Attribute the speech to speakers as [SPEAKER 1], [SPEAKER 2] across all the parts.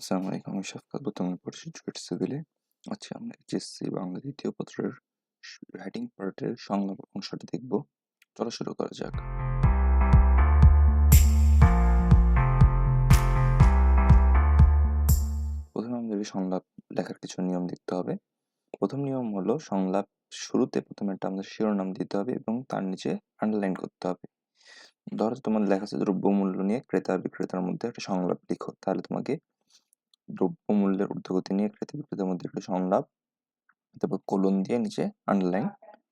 [SPEAKER 1] আসসালামু আলাইকুম, আমি শফকাত বর্তমান পড়ছি চুয়েট সিভিলে। আচ্ছা আমরা এইচএসসি বাংলা দ্বিতীয় পত্রের রাইটিং পার্টের সংলাপ অংশটা দেখব। চলো শুরু করা যাক। প্রথমে আমাদের সংলাপ লেখার কিছু নিয়ম দেখতে হবে। প্রথম নিয়ম হলো সংলাপ শুরুতে প্রথমে একটা আমাদের শিরোনাম দিতে হবে এবং তার নিচে আন্ডারলাইন করতে হবে। ধরো তোমার লেখা আছে দ্রব্যমূল্য নিয়ে ক্রেতা বিক্রেতার মধ্যে একটা সংলাপ লিখো, তাহলে তোমাকে দ্রব্যমূল্যের ঊর্ধ্বগতি নিয়ে ক্রেতা বিক্রেতার মধ্যে একটা সংলাপ তারপর কোলন দিয়ে নিচে আন্ডারলাইন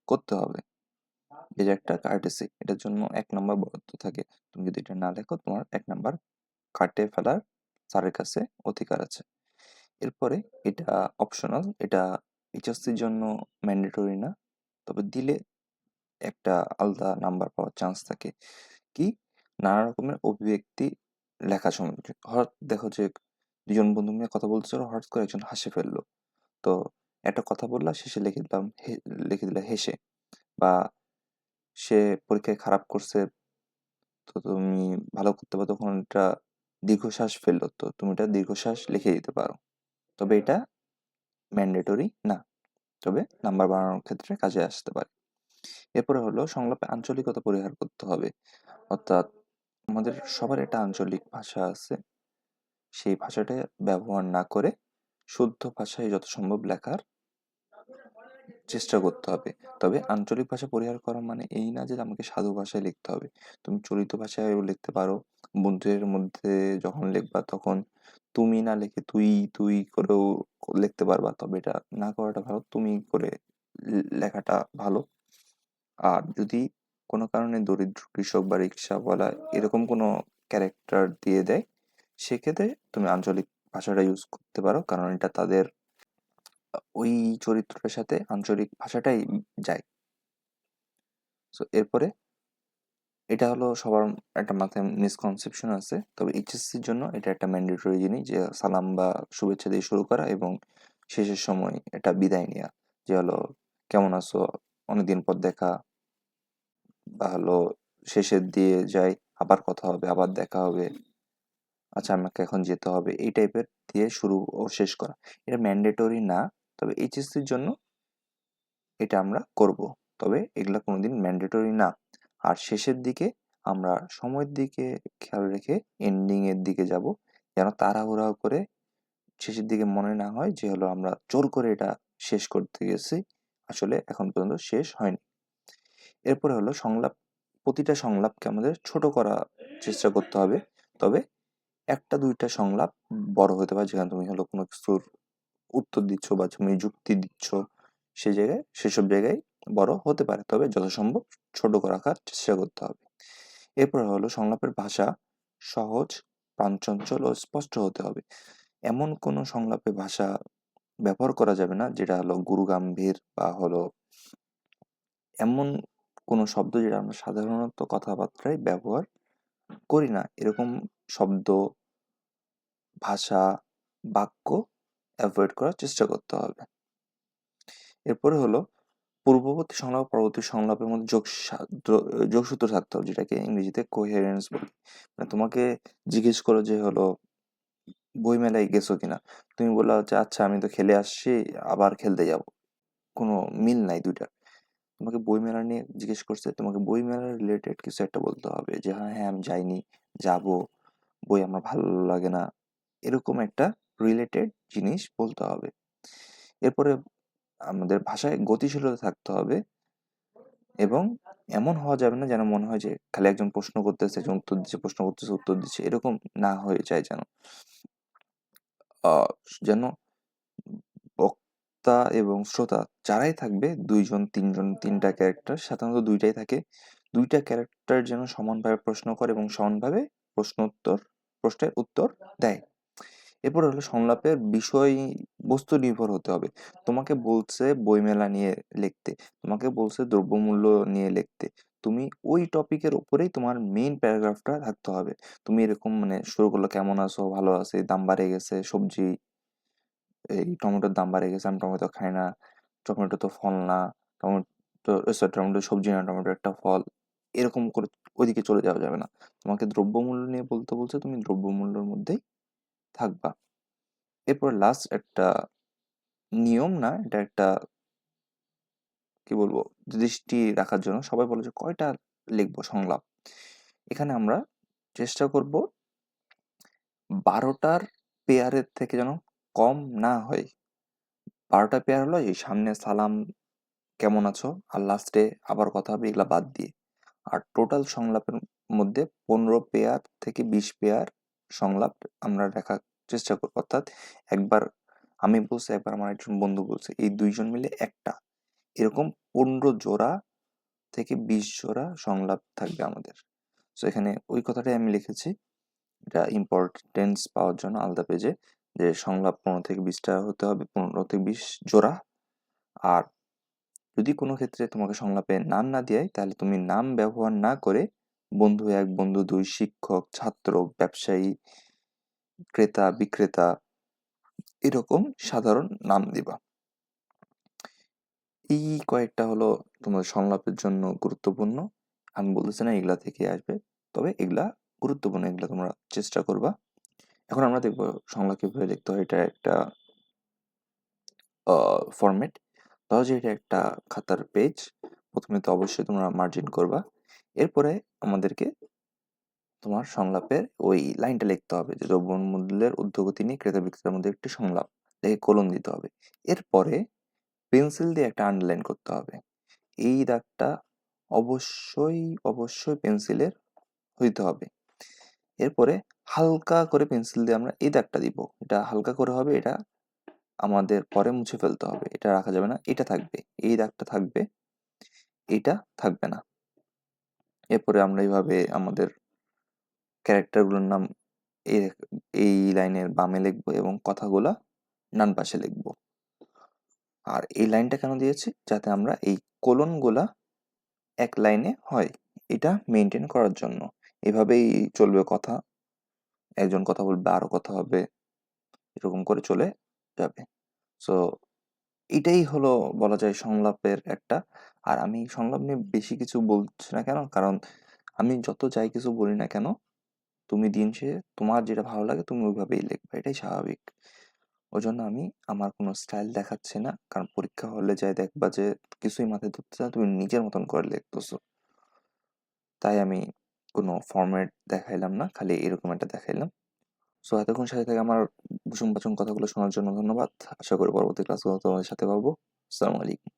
[SPEAKER 1] করতে হবে। যে একটা কার্টেসি এটার জন্য এক নম্বর বরাদ্দ থাকে। তুমি যদি এটা না লেখো, তোমার এক নাম্বার কাটে ফেলার স্যারের কাছে অধিকার আছে। এরপরে এটা অপশনাল এটা এইচএসসির জন্য ম্যান্ডেটরি না, তবে দিলে একটা আলাদা নাম্বার পাওয়ার চান্স থাকে। কি? নানা রকমের অভিব্যক্তি লেখা সময় হঠাৎ দেখো যে দুজন বন্ধু মিলে কথা বলছিল হঠাৎ করে একজন হাসে ফেলল। তো একটা কথা বললা, শেষে লিখে দিলাম লিখে দিলে, হেসে। বা সে পরীক্ষায় খারাপ করছে, তো তুমি ভালো করতে পারো, তখন এটা দীর্ঘশ্বাস ফেলল। তো তুমি এটা দীর্ঘশ্বাস লিখে দিতে পারো। তবে এটা ম্যান্ডেটরি না। তবে নাম্বার বাড়ানোর ক্ষেত্রে কাজে আসতে পারে। এরপরে হলো, সংলাপে আঞ্চলিকতা পরিহার করতে হবে। অর্থাৎ আমাদের সবার একটা আঞ্চলিক ভাষা আছে। সেই ভাষাটা ব্যবহার না করে শুদ্ধ ভাষায় যত সম্ভব লেখার চেষ্টা করতে হবে। তবে আঞ্চলিক ভাষা পরিহার করা মানে এই না যে আমাকে সাধু ভাষায় লিখতে হবে। তুমি চলিত ভাষায়ও লিখতে পারো। বন্ধুদের মধ্যে যখন লিখবা তখন তুমি না লিখে তুই তুই করেও লিখতে পারবা। তবে এটা না করাটা ভালো, তুমি করে লেখাটা ভালো। আর যদি কোনো কারণে দরিদ্র কৃষক বা রিক্সাওয়ালা এরকম কোনো ক্যারেক্টার দিয়ে দেয় সেক্ষেত্রে তুমি আঞ্চলিক ভাষাটা ইউজ করতে পারো। কারণ এটা তাদের ওই চরিত্রটার সাথে আঞ্চলিক ভাষাটাই যায়। সো এরপরে এটা হলো সবার একটা মাথায় মিসকনসেপশন আছে। তবে এইচএসসির জন্য এটা একটা ম্যান্ডেটরি জিনিস যে সালাম বা শুভেচ্ছা দিয়ে শুরু করা এবং শেষের সময় এটা বিদায় নেওয়া যে হলো, কেমন আছো? অনেকদিন পর দেখা। বা হলো, শেষের দিয়ে যাই, আবার কথা হবে, আবার দেখা হবে। আচ্ছা আমাকে এখন যেতে হবে। এই টাইপের দিয়ে শুরু ও শেষ করা। এটা ম্যান্ডেটরি না, তবে এইচএসসির জন্য এটা আমরা করব। তবে এগুলা কোনোদিন ম্যান্ডেটরি না। আর শেষের দিকে আমরা সময়ের দিকে খেয়াল রেখে এন্ডিং এর দিকে যাব, যেন তাড়াহুড়া করে শেষের দিকে মনে না হয় যে হলো আমরা জোর করে এটা শেষ করতে গেছি। আসলে এখন পর্যন্ত শেষ হয়নি। এরপরে হলো সংলাপ, প্রতিটা সংলাপকে আমাদের ছোট করা চেষ্টা করতে হবে। তবে একটা, দুইটা সংলাপ বড় হতে পারে। যেখানে তুমি হলো কোনো কিছুর উত্তর দিচ্ছ বা তুমি যুক্তি দিচ্ছ, সে জায়গায়, সেসব জায়গায় বড় হতে পারে। তবে যথাসম্ভব ছোট করে রাখার চেষ্টা করতে হবে। এরপর হলো সংলাপের ভাষা সহজ প্রাঞ্চঞ্চল ও স্পষ্ট হতে হবে। এমন কোনো সংলাপে ভাষা ব্যবহার করা যাবে না, যেটা হলো গুরুগাম্ভীর বা হলো এমন কোনো শব্দ যেটা আমরা সাধারণত কথাবার্তায় ব্যবহার করি না। এরকম শব্দ, ভাষা, বাক্য অ্যাভয়েড করার চেষ্টা করতে হবে। এরপরে হলো পূর্ববর্তী সংলাপ, পরবর্তী সংলাপের মধ্যে যোগ যোগসূত্র থাকতে হবে, যেটাকে ইংরেজিতে কোহেরেন্স বলি। মানে তোমাকে জিজ্ঞেস করো যে হলো বই মেলায় গেছো কিনা? তুমি বললা হচ্ছে আচ্ছা আমি তো খেলে আসছি, আবার খেলতে যাব। কোনো মিল নাই দুইটার। তোমাকে বই মেলা নিয়ে জিজ্ঞেস করছে, তোমাকে বই মেলার রিলেটেড কিছু একটা বলতে হবে যে হ্যাঁ হ্যাঁ আমি যাইনি, যাব, বই আমার ভালো লাগে না। এরকম একটা রিলেটেড জিনিস বলতে হবে। এরপরে আমাদের ভাষায় গতিশীলতা থাকতে হবে এবং এমন হওয়া যাবে না যেন মনে হয় যে, খালি একজন প্রশ্ন করতেছে, একজন উত্তর দিচ্ছে, প্রশ্ন করতেছে, উত্তর দিচ্ছে, এরকম না হয়ে যায় যেন। যেন বক্তা এবং শ্রোতা যারাই থাকবে, দুইজন, তিনজন, তিনটা ক্যারেক্টার সাধারণত দুইটাই থাকে। দুইটা ক্যারেক্টার যেন সমানভাবে প্রশ্ন করে এবং সমানভাবে প্রশ্ন উত্তর প্রশ্নের উত্তর দেয়। এরপর হলো সংলাপের বিষয় বস্তু নির্ভর হতে হবে। তোমাকে বলছে বইমেলা নিয়ে লিখতে, তোমাকে বলছে দ্রব্যমূল্য নিয়ে লিখতে। তুমি ওই টপিকের উপরেই তোমার মেইন প্যারাগ্রাফটা থাকতে হবে। তুমি এরকম মানে শুরু করল, কেমন আছো? ভালো আছে? দাম বাড়ে গেছে? সবজি এই টমেটোর দাম বাড়ে গেছে, আমি টমেটো খাই না, টমেটো তো ফল না, টমেটো সরি টমেটো সবজি না, টমেটো একটা ফল, এরকম করে ওইদিকে চলে যাওয়া যাবে না। তোমাকে দ্রব্যমূল্য নিয়ে বলতে বলছে, তুমি দ্রব্যমূল্যের মধ্যেই থাকবা। এরপর লাস্ট একটা নিয়ম না, এটা একটা কি বলব, দৃষ্টি রাখার জন্য সবাই বলে যে কয়টা লিখব? সংলাপ। এখানে আমরা চেষ্টা করব বারোটার পেয়ারের থেকে যেন কম না হয়? বারোটা পেয়ার হলো, এই সামনে সালাম, কেমন আছো? আর লাস্টে আবার কথা হবে, এগুলা বাদ দিয়ে। আর টোটাল সংলাপের মধ্যে পনেরো পেয়ার থেকে বিশ পেয়ার সংলাপ আমরা রাখার চেষ্টা করব। অর্থাৎ একবার আমি বলছি, একবার আমার একজন বন্ধু বলছে, এই দুইজন মিলে একটা। এরকম পনেরো জোড়া থেকে বিশ জোড়া সংলাপ থাকবে আমাদের। সো এখানে ওই কথাটাই আমি লিখেছি। এটা ইম্পর্টেন্স পাওয়ার জন্য আলাদা পেজে যে সংলাপ পনেরো থেকে বিশটা হতে হবে, পনেরো থেকে বিশ জোড়া। আর যদি কোনো ক্ষেত্রে তোমাকে সংলাপে নাম না দেয়, তাহলে তুমি নাম ব্যবহার না করে বন্ধু এক, বন্ধু দুই, শিক্ষক, ছাত্র, ব্যবসায়ী, ক্রেতা, বিক্রেতা এরকম সাধারণ নাম দিবা। এই কয়েকটা হলো তোমাদের সংলাপের জন্য গুরুত্বপূর্ণ। আমি বলতেছি না এগুলা থেকে আসবে, তবে এগুলা গুরুত্বপূর্ণ, এগুলা তোমরা চেষ্টা করবা। এখন আমরা দেখব সংলাপ কীভাবে লিখতে হয়, এটা একটা ফরম্যাট ধরো যে এটা একটা খাতার পেজ প্রথমে তো অবশ্যই তোমরা মার্জিন করবা। এরপরে আমাদেরকে তোমার সংলাপের ওই লাইনটা লিখতে হবে যে দ্রব্যমূল্যের ঊর্ধ্বগতি নিয়ে ক্রেতা বিক্রেতার মধ্যে একটি সংলাপ দেখে কোলন দিতে হবে। এরপরে পেন্সিল দিয়ে একটা আন্ডারলাইন করতে হবে। এই দাগটা অবশ্যই অবশ্যই পেন্সিলের হইতে হবে। এরপরে হালকা করে পেন্সিল দিয়ে আমরা এই দাগটা দিব। এটা হালকা করে হবে, এটা আমাদের পরে মুছে ফেলতে হবে। এটা রাখা যাবে না, এটা থাকবে। এই দাগটা থাকবে, এটা থাকবে না। এরপরে আমরা এইভাবে আমাদের ক্যারেক্টারগুলোর নাম এই লাইনের বামে লিখব এবং কথাগুলা ডান পাশে লিখব। আর এই লাইনটা কেন দিয়েছি? যাতে আমরা এই কোলনগুলা এক লাইনে হয়। এটা মেনটেন করার জন্য। এভাবেই চলবে কথা। একজন কথা বলবে, আরও কথা হবে, এরকম করে চলে যাবে। সো এটাই হলো বলা যায় সংলাপের একটা। আর আমি সংলাপ নিয়ে বেশি কিছু বলছি না কেন? কারণ আমি যত যাই কিছু বলি না কেন, তুমি দিন সে তোমার যেটা ভালো লাগে তুমি ওইভাবেই লিখবে, এটাই স্বাভাবিক। ওই জন্য আমি আমার কোনো স্টাইল দেখাচ্ছি না। কারণ পরীক্ষা হলে যাই দেখবা যে কিছুই মাথায় ধরতে না, তুমি নিজের মতন করে লিখতেছো। তাই আমি কোনো ফর্ম্যাট দেখাইলাম না, খালি এরকম একটা দেখাইলাম। সো এতক্ষণ সাথে থেকে আমার ভূষণ বাচন কথাগুলো শোনার জন্য ধন্যবাদ। আশা করি পরবর্তী ক্লাসগুলো তোমাদের সাথে পাবো আসসালামু আলাইকুম।